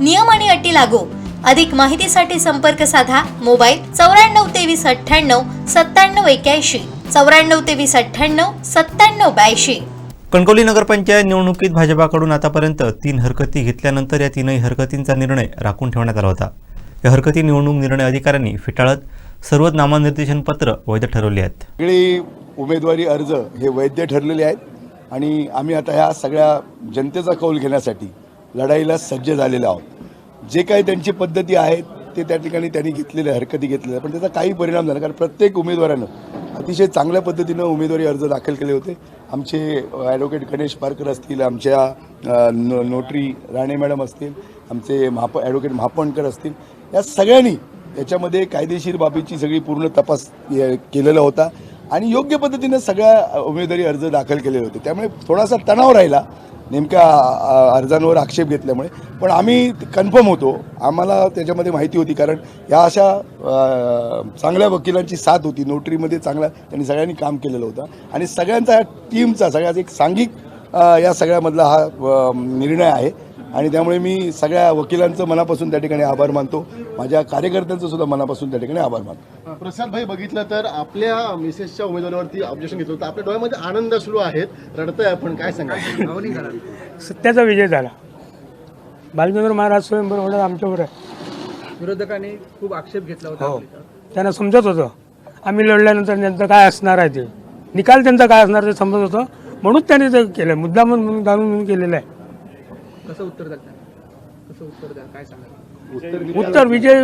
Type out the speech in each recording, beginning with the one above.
नियम आणि अटी लागू. अधिक माहितीसाठी संपर्क साधा मोबाईल चौऱ्याण्णव तेवीस अठ्ठ्याण्णव सत्त्याण्णव एक्याऐंशी. चौऱ्याण्णव तेवीस अठ्ठ्याण्णव सत्त्याण्णव ब्याऐंशी. कणकवली नगरपंचायत निवडणुकीत भाजपाकडून आतापर्यंत तीन हरकती घेतल्यानंतर या तीनही हरकतींचा निर्णय राखून ठेवण्यात आला होता. या हरकती निवडणूक निर्णय अधिकाऱ्यांनी फेटाळत सर्वच नामनिर्देशन पत्र वैध ठरवली आहेत. सगळी उमेदवारी अर्ज हे वैध ठरलेले आहेत आणि आम्ही आता ह्या सगळ्या जनतेचा कौल घेण्यासाठी लढाईला सज्ज झालेले आहोत. जे काही त्यांची पद्धती आहेत ते त्या ठिकाणी त्यांनी घेतलेल्या हरकती घेतलेल्या. पण त्याचा काही परिणाम झाला कारण प्रत्येक उमेदवारानं अतिशय चांगल्या पद्धतीनं उमेदवारी अर्ज दाखल केले होते. आमचे ॲडव्होकेट गणेश पारकर असतील आमच्या नो नोटरी राणे मॅडम असतील आमचे महाप ॲडव्होकेट महापणकर असतील या सगळ्यांनी त्याच्यामध्ये कायदेशीर बाबीची सगळी पूर्ण तपास केलेला होता. आणि योग्य पद्धतीनं सगळ्या उमेदवारी अर्ज दाखल केलेले होते. त्यामुळे थोडासा तणाव राहिला. नेमक्या अर्जांवर आक्षेप घेतल्यामुळे. पण आम्ही कन्फर्म होतो. आम्हाला त्याच्यामध्ये माहिती होती. कारण या अशा चांगल्या वकिलांची साथ होती. नोटरीमध्ये चांगला त्यांनी सगळ्यांनी काम केलेलं होतं. आणि सगळ्यांचा ह्या टीमचा सगळ्याचा एक सांघिक या सगळ्यामधला हा निर्णय आहे. आणि त्यामुळे मी सगळ्या वकिलांचं मनापासून त्या ठिकाणी आभार मानतो. माझ्या कार्यकर्त्यांचं सुद्धा मनापासून त्या ठिकाणी आभार मानतो. प्रसाद भाई बघितलं तर आपल्या मिसेसच्या उमेदवारावरती ऑब्जेक्शन घेतलं होतं. आपल्या डोळ्यामध्ये आनंद सुरू आहेत. रडतोय आपण. काय सांगा सत्याचा विजय झाला. बालचंद्र महाराज स्वयंवर होणार आमच्यावर आहे विरोधकांनी खूप आक्षेप घेतला होता हो. त्यांना समजत होतं. आम्ही लढल्यानंतर त्यांचं काय असणार आहे ते? निकाल त्यांचा काय असणार ते समजत होतं. म्हणून त्यांनी ते केलं. मुद्दा म्हणून जाणून म्हणून केलेलं आहे. कसं उत्तर द्याल त्यांना? कसं उत्तर द्याल? काय सांगाल? उत्तर विजय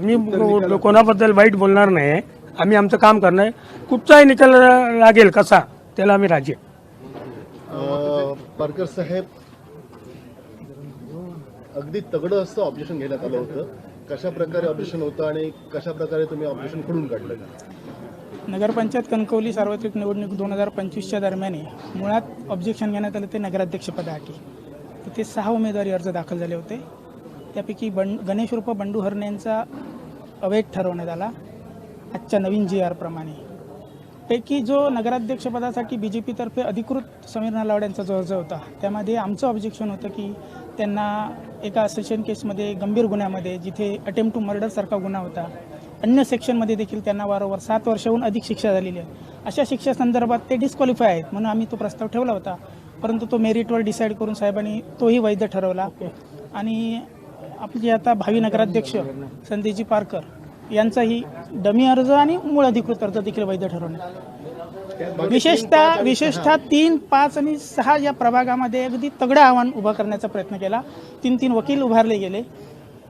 मी कोणाबद्दल वाईट बोलणार नाही. आम्ही आमचं काम करणार. कुठचाही निकाल लागेल कसा त्याला आम्ही राजी पारकर साहेब अगदी तगडं असं ऑब्जेक्शन घेण्यात आलं होतं. कशा प्रकारे ऑब्जेक्शन होतं आणि कशा प्रकारे तुम्ही ऑब्जेक्शन खोडून काढलं? नगरपंचायत कणकवली सार्वत्रिक निवडणूक दोन हजार पंचवीसच्या दरम्यान मुळात ऑब्जेक्शन घेण्यात आलं ते नगराध्यक्षपदासाठी. तिथे सहा उमेदवारी अर्ज दाखल झाले होते. त्यापैकी बंड गणेशरूप बंडू हरणे यांचा अवैध ठरवण्यात आला. आजच्या नवीन जी आरप्रमाणे पैकी जो नगराध्यक्षपदासाठी बी जे पीतर्फे अधिकृत समीर नालावड यांचा जो अर्ज होता त्यामध्ये आमचं ऑब्जेक्शन होतं की त्यांना एका सेशन केसमध्ये गंभीर गुन्ह्यामध्ये जिथे अटेम्प्ट टू मर्डरसारखा गुन्हा होता अन्य सेक्शनमध्ये देखील त्यांना वारंवार सात वर्षाहून अधिक शिक्षा झालेली आहे. अशा शिक्षा संदर्भात ते डिस्क्वालिफाय आहेत म्हणून आम्ही तो प्रस्ताव ठेवला होता. परंतु तो मेरिटवर डिसाईड करून साहेबांनी तोही वैध ठरवला. आणि आपली आता भावी नगराध्यक्ष संदेशजी पारकर यांचाही डमी अर्ज आणि मूळ अधिकृत अर्ज देखील वैध ठरवण्यात आला. विशेषतः विशेषतः तीन पाच आणि सहा या प्रभागामध्ये अगदी तगडं आव्हान उभं करण्याचा प्रयत्न केला. तीन तीन वकील उभारले गेले.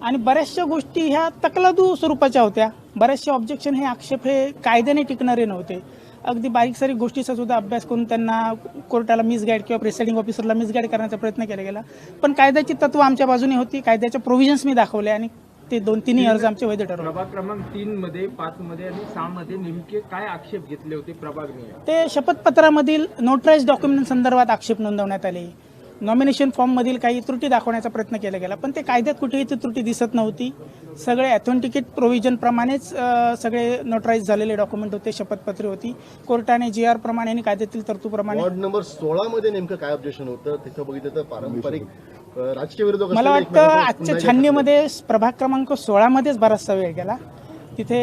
आणि बऱ्याचशा गोष्टी ह्या तकलादू स्वरूपाच्या होत्या. बरेचसे ऑब्जेक्शन हे आक्षेप हे कायद्याने टिकणारे नव्हते. अगदी बारीक सारीक गोष्टीचा सुद्धा अभ्यास करून त्यांना कोर्टाला मिसगाईड किंवा प्रिसाइडिंग ऑफिसरला मिसगाईड करण्याचा प्रयत्न केला गेला. पण कायद्याची तत्व आमच्या बाजूने होती कायद्याच्या प्रोव्हिजन्स मी दाखवले आणि ते दोन तिन्ही अर्ज आमचे वैध ठरवले. प्रभाग क्रमांक तीन मध्ये पाच मध्ये आणि सहा मध्ये नेमके काय आक्षेप घेतले होते प्रभाग नियम ते शपथपत्रामधील नोटराईज डॉक्युमेंट संदर्भात आक्षेप नोंदवण्यात आले. नॉमिनेशन फॉर्ममधील काही त्रुटी दाखवण्याचा प्रयत्न केला गेला पण ते कायद्यात कुठेही ती त्रुटी दिसत नव्हती. सगळे ॲथेंटिकेट प्रोव्हिजनप्रमाणेच सगळे नोटराईज झालेले डॉक्युमेंट होते शपथपत्रे होती. कोर्टाने जी आर प्रमाणे आणि कायद्यातील तरतूदप्रमाणे वॉर्ड नंबर सोळा मध्ये नेमकं काय ऑब्जेक्शन होतं तिथं बघितलं तर पारंपरिक राजकीय विरोधक मला वाटतं आजच्या छाननीमध्ये प्रभाग क्रमांक सोळामध्येच बराचसा वेळ गेला. तिथे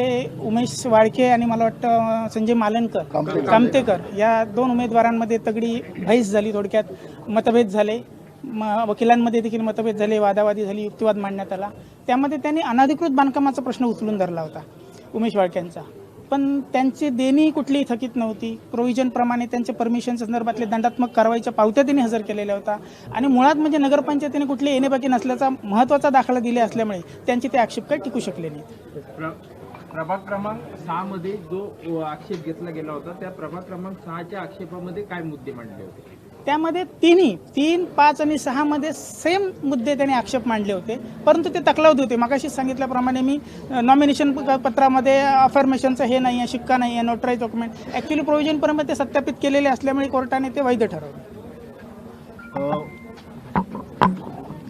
उमेश वाळके आणि मला वाटतं संजय मालनकर कामतेकर. या दोन उमेदवारांमध्ये तगडी भैस झाली थोडक्यात. मतभेद झाले. म वकिलांमध्ये देखील मतभेद झाले वादावादी झाली युक्तिवाद मांडण्यात आला. त्यामध्ये त्यांनी अनधिकृत बांधकामाचा प्रश्न उचलून धरला होता उमेश वाळक्यांचा पण त्यांची देणी कुठलीही थकीत नव्हती. प्रोव्हिजनप्रमाणे त्यांच्या परमिशन संदर्भातले दंडात्मक कारवाईच्या पावत्या त्यांनी हजर केलेल्या होत्या. आणि मुळात म्हणजे नगरपंचायतीने कुठली येणेबाकी नसल्याचा महत्त्वाचा दाखला दिले असल्यामुळे त्यांचे ते आक्षेप काही टिकू शकले नाहीत. प्रभाग क्रमांक सहा मध्ये जो आक्षेप घेतला गेला होता त्या प्रभाग क्रमांक सहाच्या आक्षेपामध्ये काय मुद्दे मांडले होते? त्यामध्ये तिन्ही तीन पाच आणि सहामध्ये सेम मुद्दे त्यांनी आक्षेप मांडले होते परंतु ते तकलावत होते. मागाशी सांगितल्याप्रमाणे मी नॉमिनेशन पत्रामध्ये अफर्मेशनचं हे नाही आहे शिक्का नाही आहे नोटराईज डॉक्युमेंट ॲक्च्युली प्रोव्हिजनपर्यंत ते सत्यापित केलेले असल्यामुळे कोर्टाने ते वैध ठरवले.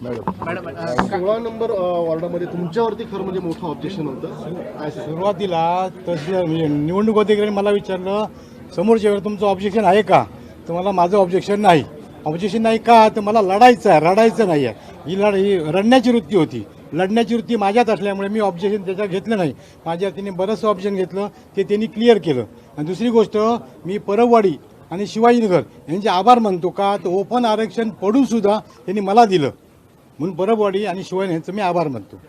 सोळा नंबर वॉर्डामध्ये तुमच्यावरती खरं म्हणजे मोठं ऑब्जेक्शन होतं? सुरुवातीला तसे म्हणजे निवडणूक अधिकाऱ्यांनी मला विचारलं समोरच्या वेळेला तुमचं ऑब्जेक्शन आहे का? तर मला माझं ऑब्जेक्शन नाही. ऑब्जेक्शन नाही का? तर मला लढायचं आहे रडायचं नाही आहे ही लढ ही रडण्याची वृत्ती होती. लढण्याची वृत्ती माझ्यात असल्यामुळे मी ऑब्जेक्शन त्याच्यात घेतलं नाही. माझ्या तिने बरंचसं ऑब्जेक्शन घेतलं ते त्यांनी क्लिअर केलं. आणि दुसरी गोष्ट मी परबवाडी आणि शिवाजीनगर यांचे आभार मानतो का? तर ओपन आरक्षण पडून सुद्धा त्यांनी मला दिलं. म्हणून परबवाडी आणि शिवाय यांचं मी आभार मानतो.